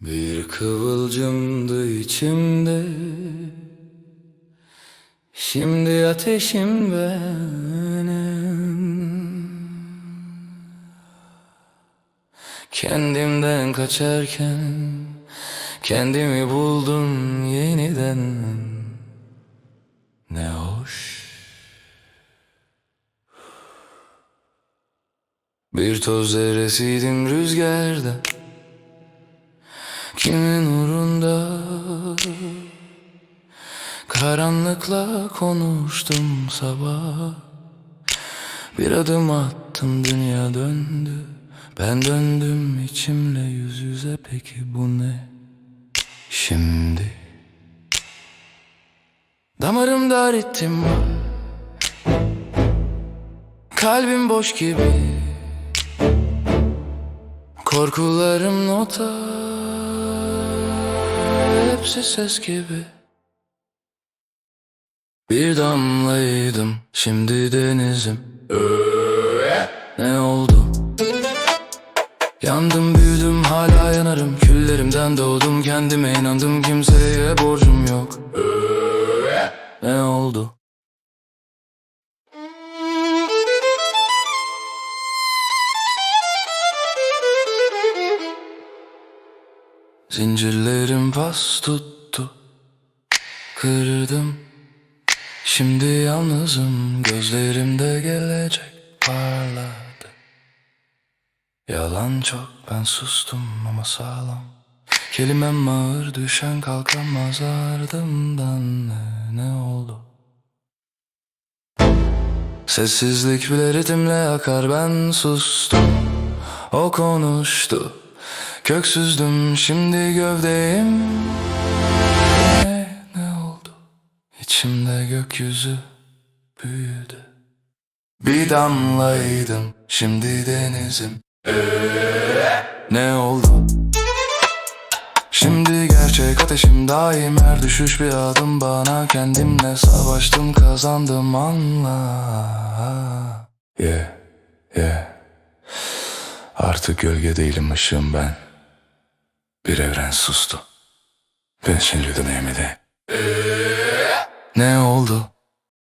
Bir kıvılcımdı içimde. Şimdi ateşim benim. Kendimden kaçarken Kendimi buldum yeniden. Ne hoş. Bir toz zerresiydim rüzgarda Kimin uğrunda? Karanlıkla konuştum sabah. Bir adım attım dünya döndü. Ben döndüm içimle yüz yüze. Peki bu ne? Şimdi? Damarımda ritim var Kalbim boş gibi Korkularım nota Hepsi ses gibi. Bir damlaydım Şimdi denizim. Ne oldu? Yandım büyüdüm hala yanarım. Küllerimden doğdum kendime inandım. Kimseye borcum yok Zincirlerim pas tuttu. Kırdım. Şimdi yalnızım. Gözlerimde gelecek parladı. Yalan çok ben sustum ama sağlam. Kelimem ağır düşen kalkamaz ardımdan ne, ne oldu? Sessizlik bile ritimle akar ben sustum. O konuştu Köksüzdüm şimdi gövdeyim. Ne, ne oldu? İçimde gökyüzü büyüdü. Bir damlaydım şimdi denizim. Ne oldu? Şimdi gerçek ateşim daim. Her düşüş bir adım bana. Kendimle savaştım kazandım anla. Yeah, yeah. Artık gölge değilim ışığım ben Bir evren sustu Ben şimdi de Ne oldu?